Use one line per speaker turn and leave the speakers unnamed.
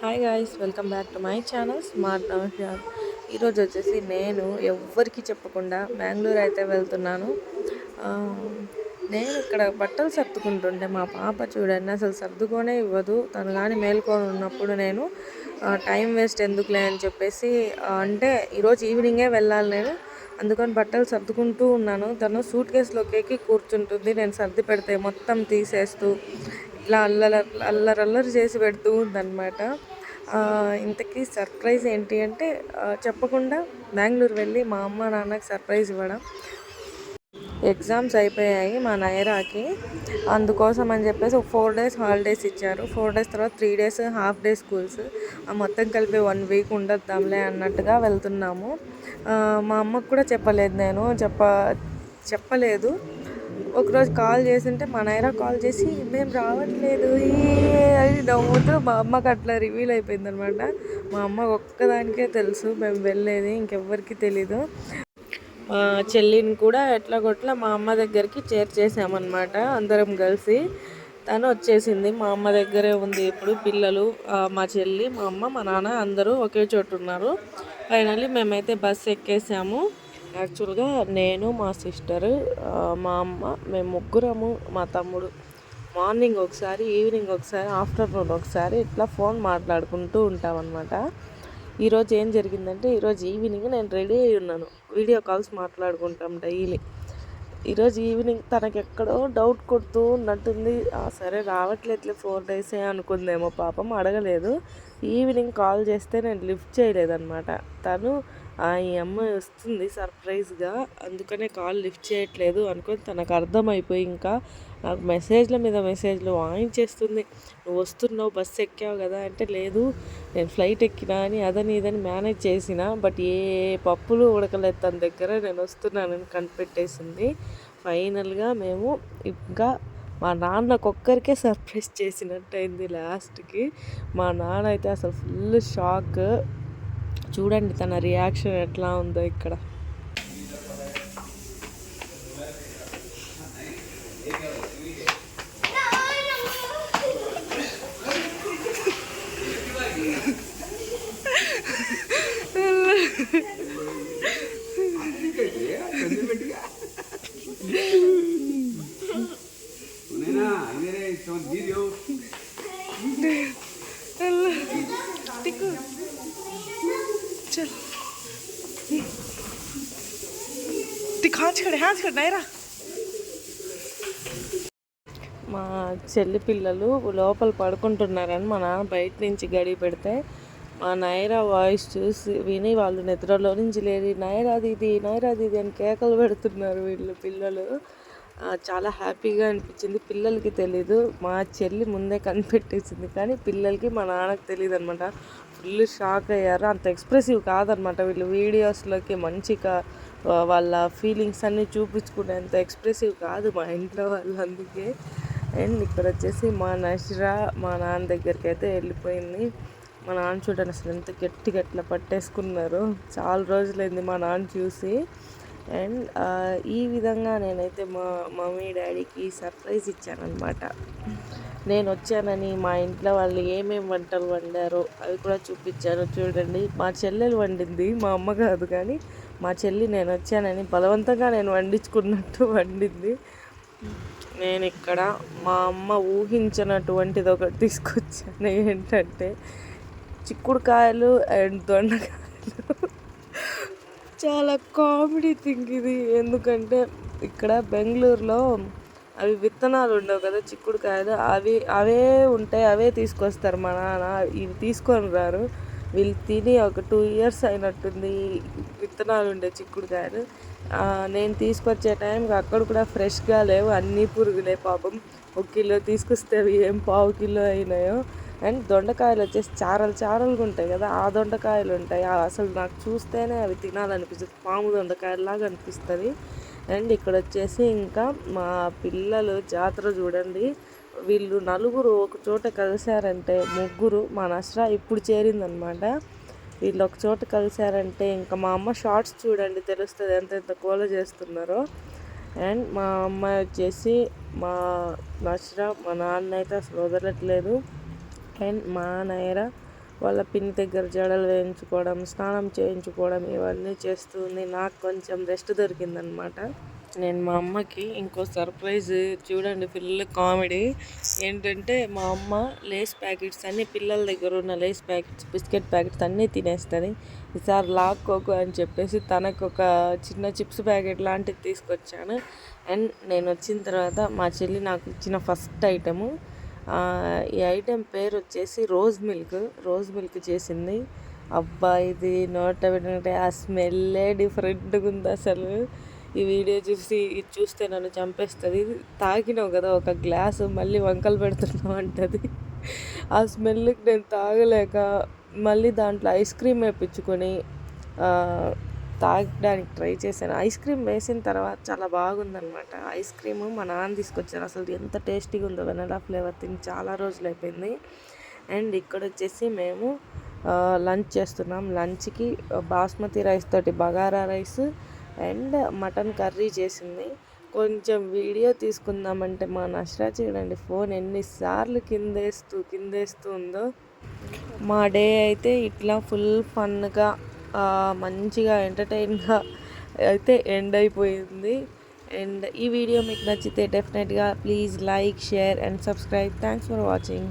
Hi guys welcome back to my channel smart Naushad ఈరోజు వచ్చేసి నేను ఎవ్వరికి చెప్పకుండా బెంగళూరు అయితే వెళ్తున్నాను. నేను ఇక్కడ బట్టలు సర్దుకుంటుంటే మా పాప చూడండి అసలు సర్దుకోనే ఇవ్వదు. తను కానీ మేల్కొని ఉన్నప్పుడు నేను టైం వేస్ట్ ఎందుకులే అని చెప్పేసి అంటే ఈరోజు ఈవినింగే వెళ్ళాలి నేను. అందుకని బట్టలు సర్దుకుంటూ ఉన్నాను. తను సూట్ కేసులోకి ఎక్కి కూర్చుంటుంది. నేను సర్ది పెడితే మొత్తం తీసేస్తూ ఇట్లా అల్లరి అల్లరల్లరి చేసి పెడుతూ ఉందన్నమాట. ఇంతకీ సర్ప్రైజ్ ఏంటి అంటే చెప్పకుండా బెంగళూరు వెళ్ళి మా అమ్మ నాన్నకి సర్ప్రైజ్ ఇవ్వడం. ఎగ్జామ్స్ అయిపోయాయి మా నైరాకి అందుకోసం అని చెప్పేసి ఒక ఫోర్ డేస్ హాలిడేస్ ఇచ్చారు. ఫోర్ డేస్ తర్వాత three days half day schools. ఆ మొత్తం కలిపి వన్ వీక్ ఉండొద్దాంలే అన్నట్టుగా వెళ్తున్నాము. మా అమ్మకు కూడా చెప్పలేదు నేను. చెప్ప చెప్పలేదు. ఒకరోజు కాల్ చేసింటే మా నైరా కాల్ చేసి మేము రావట్లేదు అది నవ్వుతూ మా అమ్మకి అట్లా రివీల్ అయిపోయింది అనమాట మా అమ్మ ఒక్కదానికే తెలుసు మేము వెళ్ళేది ఇంకెవ్వరికి తెలీదు. మా చెల్లిని కూడా ఎట్లా కొట్లా మా అమ్మ దగ్గరికి చేర్చేసామన్నమాట అందరం కలిసి. తను వచ్చేసింది మా అమ్మ దగ్గరే ఉంది ఇప్పుడు పిల్లలు మా చెల్లి మా అమ్మ మా నాన్న అందరూ ఒకే చోటు ఉన్నారు. ఫైనల్లీ మేమైతే బస్సు ఎక్కేసాము. యాక్చువల్గా నేను మా సిస్టరు మా అమ్మ మేము ముగ్గురము మా తమ్ముడు మార్నింగ్ ఒకసారి ఈవినింగ్ ఒకసారి ఆఫ్టర్నూన్ ఒకసారి ఇట్లా ఫోన్ మాట్లాడుకుంటూ ఉంటామన్నమాట. ఈరోజు ఏం జరిగిందంటే ఈరోజు ఈవినింగ్ నేను రెడీ అయి ఉన్నాను. వీడియో కాల్స్ మాట్లాడుకుంటాం డైలీ. ఈరోజు ఈవినింగ్ తనకు ఎక్కడో డౌట్ కొడుతూ ఉన్నట్టుంది. సరే రావట్లేదులే ఫోర్ డేసే అనుకుందేమో పాపం అడగలేదు. ఈవినింగ్ కాల్ చేస్తే నేను లిఫ్ట్ చేయలేదన్నమాట. తను ఈ అమ్మాయి వస్తుంది సర్ప్రైజ్గా. అందుకనే కాల్ లిఫ్ట్ చేయట్లేదు అనుకొని తనకు అర్థమైపోయి ఇంకా నాకు మెసేజ్ల మీద మెసేజ్లు వాయించేస్తుంది. నువ్వు వస్తున్నావు బస్సు ఎక్కావు కదా అంటే లేదు నేను ఫ్లైట్ ఎక్కినా అని అదని ఇదని మేనేజ్ చేసిన బట్ ఏ పప్పులు ఉడకలేదు తన దగ్గర నేను వస్తున్నానని కనిపెట్టేసింది. ఫైనల్గా మేము ఇంకా మా నాన్నకొక్కరికే సర్ప్రైజ్ చేసినట్టు అయింది లాస్ట్కి. మా నాన్న అయితే అసలు ఫుల్ షాక్. చూడండి తన రియాక్షన్ ఎట్లా ఉందో ఇక్కడ. టిక్ హాన్స్ కడ నైరా. మా చెల్లి పిల్లలు లోపల పడుకుంటున్నారని మా నాన్న బయట నుంచి గడి పెడితే మా నైరా వాయిస్ చూసి విని వాళ్ళు నిద్రలో నుంచి లేని నైరా దీది నైరా దీది అని కేకలు పెడుతున్నారు వీళ్ళు పిల్లలు. చాలా హ్యాపీగా అనిపించింది. పిల్లలకి తెలీదు. మా చెల్లి ముందే కనిపెట్టేసింది. కానీ పిల్లలకి మా నాన్నకి తెలియదు అనమాట ఫుల్ షాక్ అయ్యారు. అంత ఎక్స్ప్రెసివ్ కాదనమాట వీళ్ళు. వీడియోస్లోకి మంచిగా వాళ్ళ ఫీలింగ్స్ అన్నీ చూపించుకునేంత ఎక్స్ప్రెసివ్ కాదు మా ఇంట్లో వాళ్ళు అందుకే. అండ్ ఇక్కడ వచ్చేసి మా నషరా మా నాన్న దగ్గరికి అయితే వెళ్ళిపోయింది. మా నాన్న చూడండి అసలు ఎంత గట్టిగట్ల పట్టేసుకున్నారు. చాలా రోజులైంది మా నాన్న చూసి. అండ్ uh, ఈ విధంగా నేనైతే మా మమ్మీ డాడీకి సర్ప్రైజ్ ఇచ్చానమాట నేను వచ్చానని మా ఇంట్లో వాళ్ళు ఏమేమి వంటలు వండారో అవి కూడా చూపించాను చూడండి మా చెల్లెలు వండింది మా అమ్మ కాదు కానీ మా చెల్లి నేను వచ్చానని బలవంతంగా నేను వండించుకున్నట్టు వండింది. నేను ఇక్కడ మా అమ్మ ఊహించినటువంటిది ఒకటి తీసుకొచ్చాను. ఏంటంటే చిక్కుడుకాయలు అండ్ దొండకాయలు. చాలా కామెడీ థింగ్ ఇది. ఎందుకంటే ఇక్కడ బెంగళూరులో అవి విత్తనాలు ఉండవు కదా చిక్కుడుకాయలు. అవి అవే ఉంటాయి అవే తీసుకొస్తారు మా నాన్న. ఇవి తీసుకొని రారు. వీళ్ళు తిని ఒక టూ ఇయర్స్ అయినట్టుంది విత్తనాలు ఉండే చిక్కుడుకాయలు. నేను తీసుకొచ్చే టైంకి అక్కడ కూడా ఫ్రెష్గా లేవు. అన్నీ పురుగులే పాపం. ఒక కిలో తీసుకొస్తే అవి ఏం పావు కిలో అయినాయో. అండ్ దొండకాయలు వచ్చేసి చారలు చారలుగా ఉంటాయి కదా ఆ దొండకాయలు ఉంటాయి. ఆ అసలు నాకు చూస్తేనే అవి తినాలనిపిస్తుంది. పాము దొండకాయలాగా అనిపిస్తుంది. అండ్ ఇక్కడ వచ్చేసి ఇంకా మా పిల్లలు జాతర చూడండి. వీళ్ళు నలుగురు ఒక చోట కలిశారంటే ముగ్గురు మా నష్ట ఇప్పుడు చేరిందనమాట. వీళ్ళు ఒక చోట కలిశారంటే ఇంకా మా అమ్మ షార్ట్స్ చూడండి తెలుస్తుంది ఎంత ఎంత కోల చేస్తున్నారో. అండ్ మా అమ్మాయి వచ్చేసి మా నష్రా మా నాన్న అయితే అసలు వదలట్లేదు. అండ్ మా నైరా వాళ్ళ పిన్ని దగ్గర జడలు వేయించుకోవడం స్నానం చేయించుకోవడం ఇవన్నీ చేస్తుంది. నాకు కొంచెం రెస్ట్ దొరికిందనమాట. నేను మా అమ్మకి ఇంకో సర్ప్రైజ్ చూడండి ఫుల్ కామెడీ. ఏంటంటే మా అమ్మ లేస్ ప్యాకెట్స్ అన్ని పిల్లల దగ్గర ఉన్న లేస్ ప్యాకెట్స్ బిస్కెట్ ప్యాకెట్స్ అన్నీ తినేస్తుంది. ఈసారి లాక్కోకు అని చెప్పేసి తనకు ఒక చిన్న చిప్స్ ప్యాకెట్ లాంటిది తీసుకొచ్చాను. అండ్ నేను వచ్చిన తర్వాత మా చెల్లి నాకు ఇచ్చిన ఫస్ట్ ఐటము ఈ ఐటెం పేరు వచ్చేసి రోజ్ మిల్క్. రోజ్ మిల్క్ చేసింది. అబ్బా ఇది నోట పెట్టినట్టే ఆ స్మెల్లే డిఫరెంట్గా ఉంది అసలు. ఈ వీడియో చూసి ఇది చూస్తే నన్ను చంపేస్తుంది. తాగినావు కదా ఒక గ్లాసు మళ్ళీ వంకలు పెడుతున్నావు అంటది. ఆ స్మెల్కి నేను తాగలేక మళ్ళీ దాంట్లో ఐస్ క్రీమ్ వేయించుకొని తాగడానికి ట్రై చేశాను. ఐస్ క్రీమ్ వేసిన తర్వాత చాలా బాగుందనమాట ఐస్ క్రీమ్ మా నాన్న తీసుకొచ్చారు. అసలు ఎంత టేస్టీగా ఉందో వెనలా ఫ్లేవర్ తిని చాలా రోజులు అయిపోయింది. అండ్ ఇక్కడ వచ్చేసి మేము లంచ్ చేస్తున్నాం. లంచ్కి బాస్మతి రైస్ తోటి bagara rice and mutton curry చేసింది. కొంచెం వీడియో తీసుకుందామంటే మా నష్రా చూడండి ఫోన్ ఎన్నిసార్లు కిందేస్తూ కిందేస్తూ ఉందో. మా డే అయితే ఇట్లా ఫుల్ ఫన్గా మంచిగా ఎంటర్టైన్గా అయితే ఎండ్ అయిపోయింది. అండ్ ఈ వీడియో మీకు నచ్చితే డెఫినెట్గా please like share and subscribe. Thanks for watching